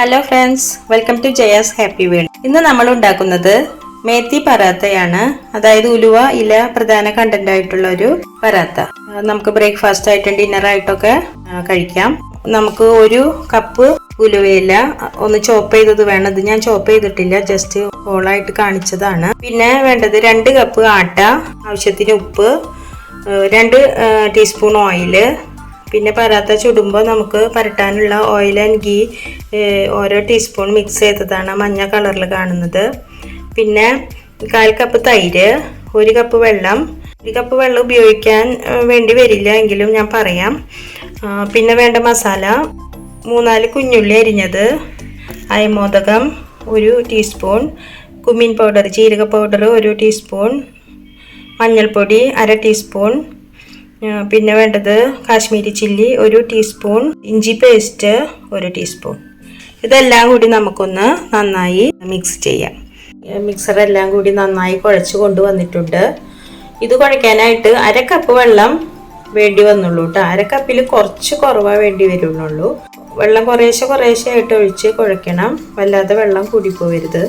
Hello friends welcome to Jaya's happy world ഇന്ന് നമ്മൾ ഉണ്ടാക്കുന്നത് മേത്തി പറാത്തയാണ് അതായത് ഉലുവ ഇല പ്രധാന കണ്ടന്റ് ആയിട്ടുള്ള ഒരു പറാത്ത നമുക്ക് ബ്രേക്ക്ഫാസ്റ്റ് ആയിട്ടും ഡിന്നർ ആയിട്ടൊക്കെ കഴിക്കാം. നമുക്ക് ഒരു കപ്പ് ഉലുവയില ഒന്ന് ചോപ്പ് ചെയ്തത് വേണം. ഇത് ഞാൻ ചോപ്പ് ചെയ്തിട്ടില്ല ജസ്റ്റ് ഹോളായിട്ട് കാണിച്ചതാണ്. പിന്നെ വേണ്ടത് രണ്ട് കപ്പ് ആട്ട ആവശ്യത്തിന് ഉപ്പ് രണ്ട് ടീസ്പൂൺ ഓയിൽ പിന്നെ പരാത്ത ചുടുമ്പോൾ നമുക്ക് പരട്ടാനുള്ള ഓയിൽ ആൻഡ് ഗീ ഓരോ ടീസ്പൂൺ മിക്സ് ചെയ്തതാണ് മഞ്ഞ കളറിൽ കാണുന്നത്. പിന്നെ കാൽ കപ്പ് തൈര് ഒരു കപ്പ് വെള്ളം. ഒരു കപ്പ് വെള്ളം ഉപയോഗിക്കാൻ വേണ്ടി വരില്ല എങ്കിലും ഞാൻ പറയാം. പിന്നെ വേണ്ട മസാല. മൂന്നാൽ കുഞ്ഞുള്ളി അരിഞ്ഞത്. അയമോദകം ഒരു ടീസ്പൂൺ കുമ്മിൻ പൗഡർ ജീരക പൗഡർ ഒരു ടീസ്പൂൺ മഞ്ഞൾപ്പൊടി അര ടീസ്പൂൺ പിന്നെ വേണ്ടത് കാശ്മീരി ചില്ലി ഒരു ടീസ്പൂൺ ഇഞ്ചി പേസ്റ്റ് ഒരു ടീസ്പൂൺ. ഇതെല്ലാം കൂടി നമുക്കൊന്ന് നന്നായി മിക്സ് ചെയ്യാം. മിക്സർ എല്ലാം കൂടി നന്നായി കുഴച്ച് കൊണ്ടുവന്നിട്ടുണ്ട്. ഇത് കുഴയ്ക്കാനായിട്ട് അര കപ്പ് വെള്ളം വേണ്ടി വന്നുള്ളൂ കേട്ടോ അര കുറച്ച് കുറവാ വേണ്ടി വരുന്നുള്ളൂ വെള്ളം കുറേശ്ശെ കുറേശ്ശെ ആയിട്ട് ഒഴിച്ച് കുഴയ്ക്കണം വല്ലാതെ വെള്ളം കൂടിപ്പോവരുത്.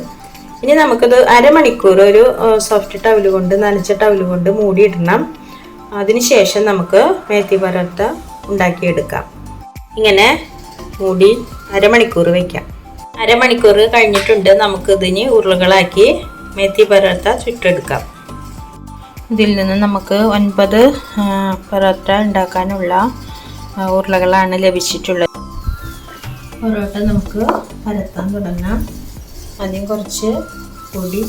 ഇനി നമുക്കത് അരമണിക്കൂർ ഒരു സോഫ്റ്റ് ടവൽ കൊണ്ട് നനച്ച ടവൽ കൊണ്ട് മൂടിയിടണം. അതിനുശേഷം നമുക്ക് മേത്തി പരത്ത ഉണ്ടാക്കിയെടുക്കാം. ഇങ്ങനെ മൂടി അരമണിക്കൂർ വെക്കാം. അരമണിക്കൂർ കഴിഞ്ഞിട്ടുണ്ട്. നമുക്ക് ഇതിന് ഉരുളകളാക്കി മേത്തി പരത്ത ചുട്ടെടുക്കാം. ഇതിൽ നിന്ന് നമുക്ക് ഒൻപത് പൊറോട്ട ഉണ്ടാക്കാനുള്ള ഉരുളകളാണ് ലഭിച്ചിട്ടുള്ളത്. പൊറോട്ട നമുക്ക് പരത്താൻ തുടങ്ങാം. ആദ്യം കുറച്ച് പൊടി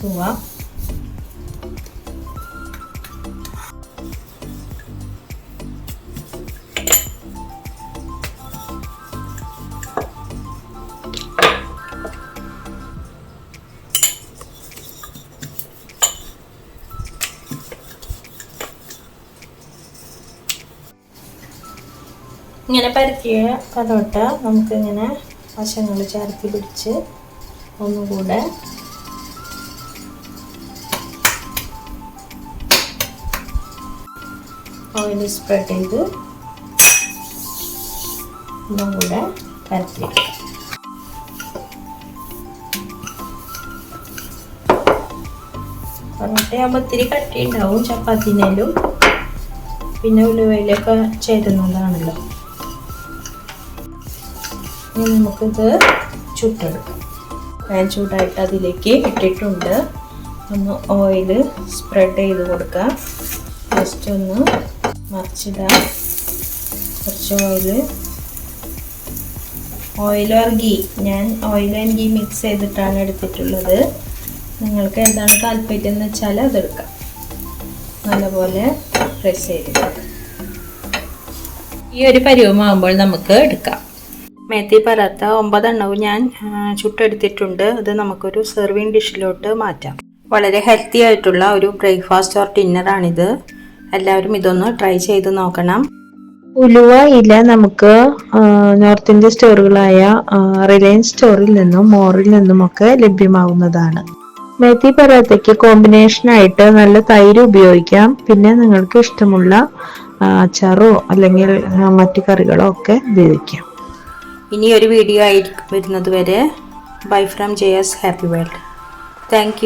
തൂവാം ഇങ്ങനെ പരത്തിയ കഥോട്ട നമുക്കിങ്ങനെ വശങ്ങൾ ചേർത്തി പിടിച്ച് ഒന്നുകൂടെ ഓയിൽ സ്പ്രെഡ് ചെയ്ത് ഒന്നുകൂടെ പരത്തി. പൊറോട്ടയാകുമ്പോൾ ഇത്തിരി കട്ടി ചപ്പാത്തിനേലും. പിന്നെ ഉലുവയിലൊക്കെ ചേരുന്നതാണല്ലോ. ഇനി നമുക്കിത് ചുട്ടെടുക്കാം. പാൻ ചൂടായിട്ട് അതിലേക്ക് ഇട്ടിട്ടുണ്ട്. ഒന്ന് ഓയിൽ സ്പ്രെഡ് ചെയ്ത് കൊടുക്കാം. ജസ്റ്റ് ഒന്ന് മറിച്ചിടാം. കുറച്ച് ഓയിൽ ഓയിൽ ഓർ ഗീ ഞാൻ ഓയിൽ ആൻഡ് ഗീ മിക്സ് ചെയ്തിട്ടാണ് എടുത്തിട്ടുള്ളത്. നിങ്ങൾക്ക് എന്താണ് താല്പര്യം എന്ന് വെച്ചാൽ അതെടുക്കാം. നല്ലപോലെ പ്രസ് ചെയ്തിട്ട്. ഈ ഒരു പരുവമാകുമ്പോൾ നമുക്ക് എടുക്കാം. മേത്തി പരാത്ത ഒമ്പതെണ്ണവും ഞാൻ ചുട്ടെടുത്തിട്ടുണ്ട്. അത് നമുക്കൊരു സെർവിങ് ഡിഷിലോട്ട് മാറ്റാം. വളരെ ഹെൽത്തി ആയിട്ടുള്ള ഒരു ബ്രേക്ക്ഫാസ്റ്റ് ഓർ ഡിന്നറാണിത് എല്ലാവരും ഇതൊന്ന് ട്രൈ ചെയ്ത് നോക്കണം. ഉലുവ ഇല നമുക്ക് നോർത്ത് ഇന്ത്യൻ സ്റ്റോറുകളായ റിലയൻസ് സ്റ്റോറിൽ നിന്നും മോറിൽ നിന്നുമൊക്കെ ലഭ്യമാവുന്നതാണ്. മേത്തി പരാത്തയ്ക്ക് കോമ്പിനേഷനായിട്ട് നല്ല തൈര് ഉപയോഗിക്കാം. പിന്നെ നിങ്ങൾക്ക് ഇഷ്ടമുള്ള അച്ചാറോ അല്ലെങ്കിൽ മറ്റു കറികളോ ഒക്കെ ഉപയോഗിക്കാം. ഇനി ഒരു വീഡിയോ ആയിരിക്കും വരുന്നത് വരെ. Bye from Jaya's happy world thank